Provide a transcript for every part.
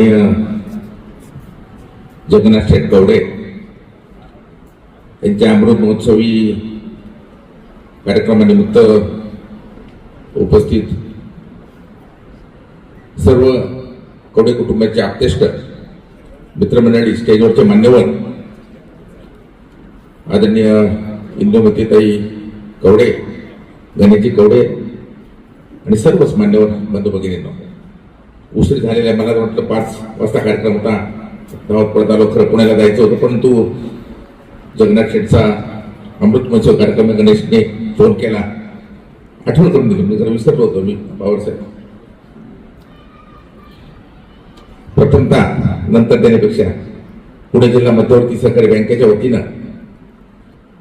आदरणीय जगन्नाथ शेठ गवडे यांच्या अमृत महोत्सवी कार्यक्रमानिमित्त उपस्थित सर्व कवडे कुटुंबाचे आप्तेष्ट मित्रमंडळी स्टेजवरचे मान्यवर आदरणीय इंदुमतीताई कवडे गणेशजी कवडे आणि सर्वच मान्यवर बंधू भगिनींनो. उशीर झालेला आहे मला वाटलं पाच वाजता कार्यक्रम होता. धावत आलो खरं पुण्याला जायचं होतं परंतु जगन्नाथ शेठचा अमृत महोत्सव कार्यक्रम गणेशने फोन केला. आठवण करून दिली मी जरा विसरलो होतो मी बाबासाहेब प्रथमतः नंतर देण्यापेक्षा पुणे जिल्हा मध्यवर्ती सहकारी बँकेच्या वतीनं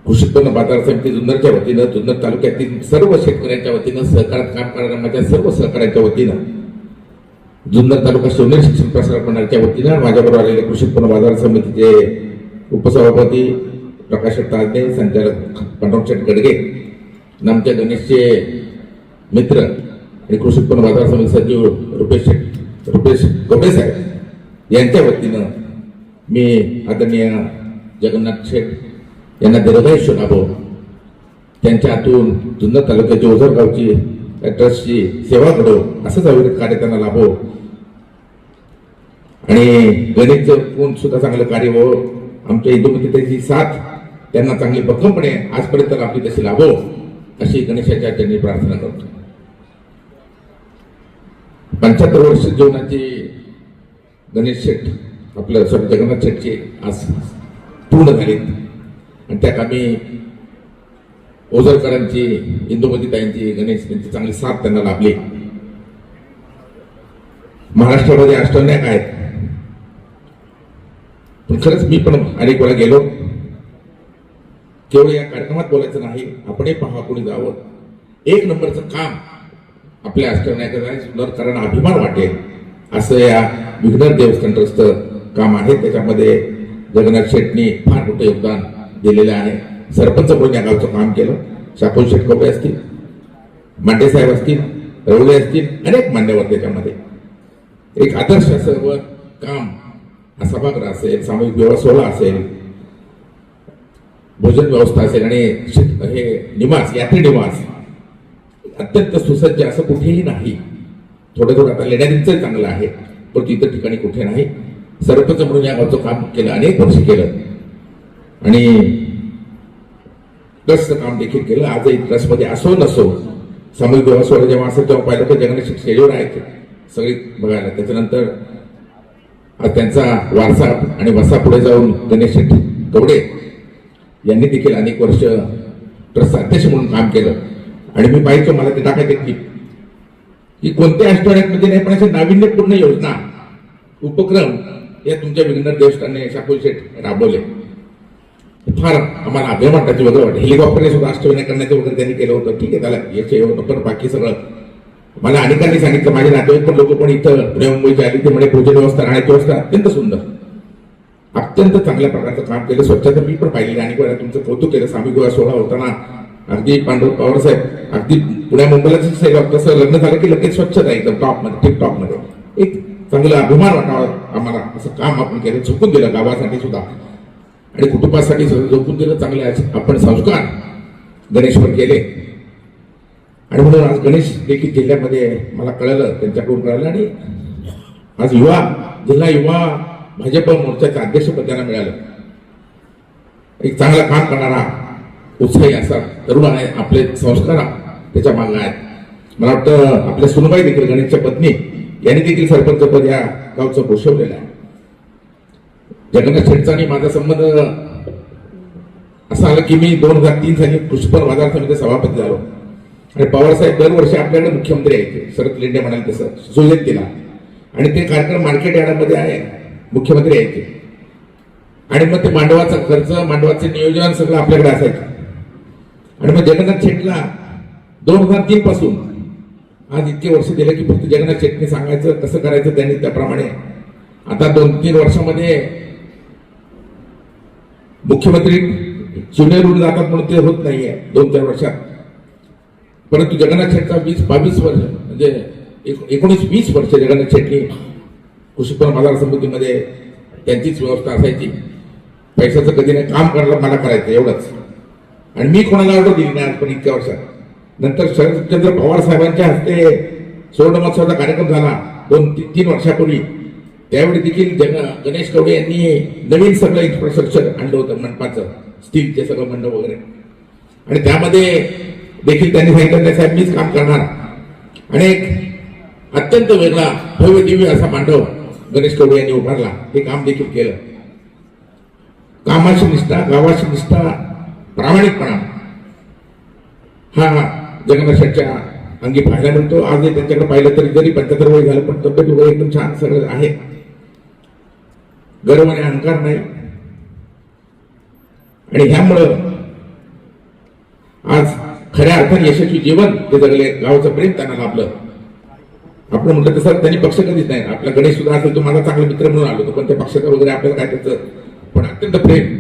कृषीपन्न बाजार समिती जुन्नरच्या वतीनं जुन्नर तालुक्यातील सर्व शेतकऱ्यांच्या वतीनं सहकारात काम करणाऱ्या माझ्या सर्व सहकाऱ्यांच्या वतीनं जुन्नर तालुका सोनेर शिक्षण प्रसार मंडळाच्या वतीनं माझ्याबरोबर आलेले कृषी उत्पन्न बाजार समितीचे उपसभापती प्रकाश ताजने संचालक पांडुरंग गडगे नामच्या गणेशचे मित्र आणि कृषी उत्पन्न बाजार समिती सचिव रुपेश रुपेश गवडे साहेब यांच्या वतीनं मी आदरणीय जगन्नाथ शेठ यांना दीर्घायुष्य लाभो त्यांच्या हातून जुन्नर तालुक्याची ओझर गावची ट्रस्टची सेवा करो असंच अविरत कार्य त्यांना लाभो. आणि गणेशचं कोण सुद्धा चांगलं कार्य हो आमच्या हिंदूमध्ये त्याची साथ त्यांना चांगली भक्कमपणे आजपर्यंत आपली तशी लाभो अशी गणेशाच्या त्यांनी प्रार्थना करतो. पंच्याहत्तर वर्ष जीवनाची गणेश शेठ आपलं सॉरी जगन्नाथ शेठची आज पूर्ण झालीत. आणि त्या कामी ओझरकरांची इंदुमतीताईंची गणेश यांची चांगली साथ त्यांना लाभली. महाराष्ट्रामध्ये अष्टनायक आहेत. पण खरंच मी पण अनेक वेळा गेलो. केवळ या कार्यक्रमात बोलायचं नाही आपणही पहा कोणी जावं. एक नंबरचं काम आपल्या अष्टविनायकाला सुंदरकरांना अभिमान वाटेल. असं या विघ्नर देवस्थान ट्रस्ट काम आहे. त्याच्यामध्ये जगन्नाथ शेटनी फार मोठं योगदान दिलेलं आहे. सरपंच म्हणून या गावचं काम केलं? शापूर शेटकोपे असतील मांडे साहेब असतील रवळे असतील अनेक मान्यवर त्याच्यामध्ये एक आदर्श असं व काम हा सभागृह असेल सामूहिक विवाह सोहळा असेल भोजन व्यवस्था असेल आणि हे निवास यात्री निवास अत्यंत सुसज्ज असं कुठेही नाही. थोडं थोडं आता लेण्याचं चांगलं आहे पण इतर ठिकाणी कुठे नाही. सरपंच म्हणून या गावचं काम केलं अनेक वर्ष केलं. आणि ट्रस्टचं काम देखील केलं. आजही ट्रस्टमध्ये असो नसो सामूहिक विवाह सोहळा जेव्हा असेल तेव्हा पाहिलं तर जगन्नाथ स्टेजवर आहेत. सगळी बघायला त्याच्यानंतर त्यांचा वारसा आणि वसा पुढे जाऊन गणेश शेट्टी कवडे यांनी देखील अनेक वर्ष ट्रस्ट अध्यक्ष म्हणून काम केलं. आणि मी पाहिजे मला ते टाकायचे की की कोणत्या मध्ये नाही पण अशा नाविन्यपूर्ण योजना उपक्रम या तुमच्या विघ्नर देवस्थानने शाकुल शेठ राबवले. फार आम्हाला अभिमान त्याचे वगैरे वाटतं हेलिकॉप्टरने सुद्धा अष्टविनायक करण्याचं वगैरे त्यांनी केलं होतं. ठीक आहे त्याला याचे होतं पण बाकी सगळं. मला अनेकांनी सांगितलं माझे नातेवाईक पण लोक पण इथं पुणे मुंबईचे आली ते म्हणे भोजन व्यवस्था राहण्याची व्यवस्था अत्यंत सुंदर. अत्यंत चांगल्या प्रकारचं काम केलं. स्वच्छता मी पण पाहिलेलं आणि वेळा तुमचं कौतुक केलं. सामी गोवा सोहळा होताना अगदी पांडव पवार साहेब अगदी पुण्या मुंबईलाच सेवा तसं लग्न झालं की लगेच स्वच्छता एकदम टॉपमध्ये टॉपमध्ये टॉपमध्ये एक चांगला अभिमान वाटावा आम्हाला. असं काम आपण केलं. झुकून दिलं गावासाठी सुद्धा. आणि कुटुंबासाठी सुद्धा झोपून दिलं चांगले आज आपण संस्कार गणेशवर केले. आणि म्हणून आज गणेश देखील जिल्ह्यामध्ये मला कळलं त्यांच्याकडून कळलं. आणि आज युवा जिल्हा युवा भाजप मोर्चाचं अध्यक्षपद त्यांना मिळालं. एक चांगला काम करणारा उत्साही असा तरुण आहे आपले संस्कार त्याच्या मागं आहेत. मला वाटतं आपल्या सुनबाई देखील गणेशच्या पत्नी यांनी देखील सरपंच पद या गावचं भूषवलेलं आहे. जगन्नाथ शेठचा आणि माझा संबंध असा आला की मी दोन हजार तीन साली पुष्पर बाजार समिती सभापती झालो. आणि पवारसाहेब दरवर्षी आपल्याकडे मुख्यमंत्री आहेत. शरद लेंडे म्हणाले तसं. सुजत केला आणि ते कार्यक्रम मार्केट यार्डामध्ये आहे. मुख्यमंत्री आहेत आणि मग ते मांडवाचा खर्च मांडवाचे नियोजन सगळं आपल्याकडे असायचं. आणि मग जगन्नाथ शेटला दोन हजार तीन पासून आज इतके वर्ष दिले की फक्त जगन्नाथ शेटने सांगायचं कसं करायचं त्यांनी त्याप्रमाणे. आता दोन तीन वर्षामध्ये मुख्यमंत्री जुन्नरहून जातात म्हणून ते होत नाहीये दोन चार वर्षात. परंतु जगन्नाथ शेटचा वीस बावीस वर्ष म्हणजे एक- एकोणीस वीस वर्ष जगन्नाथ शेटनी कृषी बाजार समितीमध्ये त्यांचीच व्यवस्था असायची. पैशाचं कधी नाही काम करायला मला करायचं एवढंच. आणि मी कोणाला ऑर्डर दिली नाही पण इतक्या वर्षात. नंतर शरदचंद्र पवार साहेबांच्या हस्ते सुवर्ण महोत्सवाचा कार्यक्रम झाला दोन ती- तीन वर्षापूर्वी. त्यावेळी देखील जन गणेश कवडे यांनी नवीन सगळं इन्फ्रास्ट्रक्चर आणलं होतं मंडपाचं स्टीलचे सगळं मंडप वगैरे. आणि त्यामध्ये देखील त्यांनी सांगितलं नाही साहेब मीच काम करणार. आणि एक अत्यंत वेगळा भव्य दिव्य असा मांडव गणेश कवडे यांनी उभारला हे काम देखील केलं. कामाची निष्ठा गावाची निष्ठा प्रामाणिकपणा. हा जगन्नाथ शेठच्या अंगी पाहायला मिळतो. आज त्यांच्याकडे पाहिलं तरी जरी पंच्याहत्तर वय झालं पण तब्येत वगैरे एकदम छान सगळं आहे. गर्व आणि अहंकार नाही. आणि ह्यामुळं आज खऱ्या अर्थाने यशस्वी जीवन ते जगले गावचं प्रेम त्यांना लाभलं. आपण म्हटलं तसं त्यांनी पक्ष कधीच नाही. आपला गणेश सुद्धा असेल तो माझा चांगला मित्र म्हणून आलो होतो पण त्या पक्षाचा वगैरे आपल्याला काय त्याचं पण अत्यंत प्रेम.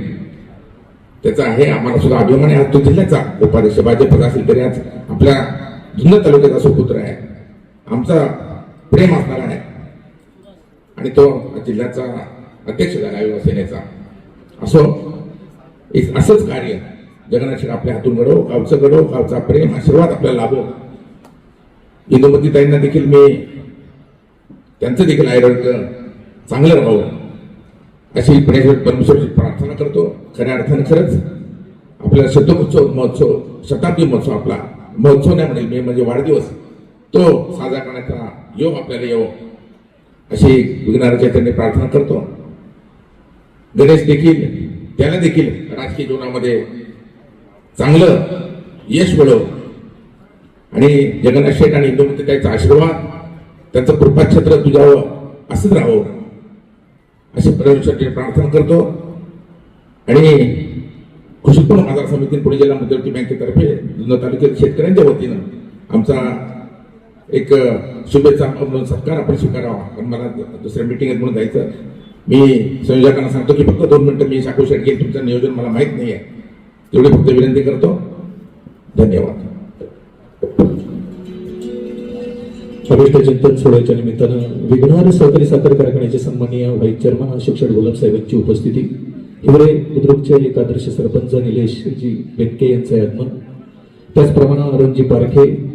त्याचा आहे आम्हाला सुद्धा अभिमान आहे. आज तो जिल्ह्याचा उपाध्यक्ष भाजपचा असेल तरी आज आपल्या जुन्नर तालुक्याचा सुपुत्र आहे. आमचा प्रेम असणारा आहे. आणि तो जिल्ह्याचा अध्यक्ष झाला युवासेनेचा असो एक असंच कार्य जगन्नाथ आपल्या हातून घडव गावचं घडव गावचा प्रेम आशीर्वाद आपल्याला लाभो. इंदुमती ताईंना देखील मी त्यांचं देखील आरोग्य चांगलं राहावं. अशी गणेश परमेश्वरची प्रार्थना करतो. खऱ्या अर्थाने खरंच आपला शतकोत्सव महोत्सव शताब्दी महोत्सव आपला महोत्सव नाही म्हणेल मे म्हणजे वाढदिवस तो साजरा करण्याचा योग आपल्याला येवो. अशी विघ्नाराच्या त्यांनी प्रार्थना करतो. गणेश देखील त्याला देखील राजकीय जीवनामध्ये चांगलं यश मिळव आणि जगन्नाथ शेठ आणि इंदुमती त्याचा आशीर्वाद त्यांचं कृपाक्षेत्र तुझ्यावं असंच राहावं. अशी परमेश्वरची प्रार्थना करतो. आणि कृषी उत्पन्न बाजार समिती पुणे जिल्हा मध्यवर्ती बँकेतर्फे जुन्नर तालुक्यात शेतकऱ्यांच्या वतीनं आमचा एक शुभेच्छा म्हणून सत्कार आपण स्वीकारावा. कारण मला दुसऱ्या मिटिंगेत म्हणून जायचं मी संयोजकांना सांगतो की फक्त दोन मिनटं मी शाखू शेट तुमचं नियोजन मला माहीत नाही आहे तेवढी फक्त विनंती करतो. धन्यवाद. अभिष्ट चिंतन सोहळ्याच्या निमित्तानं विघ्नहर सहकारी साखर कारखान्याचे सन्माननीय व्हाईस चेअरमन अशोक शिक्षण गुलाब साहेबांची उपस्थिती. हिवरे बुद्रुकचे एकादर्श सरपंच निलेशजी बेनके यांचे आगमन. त्याचप्रमाणे अरुणजी पारखे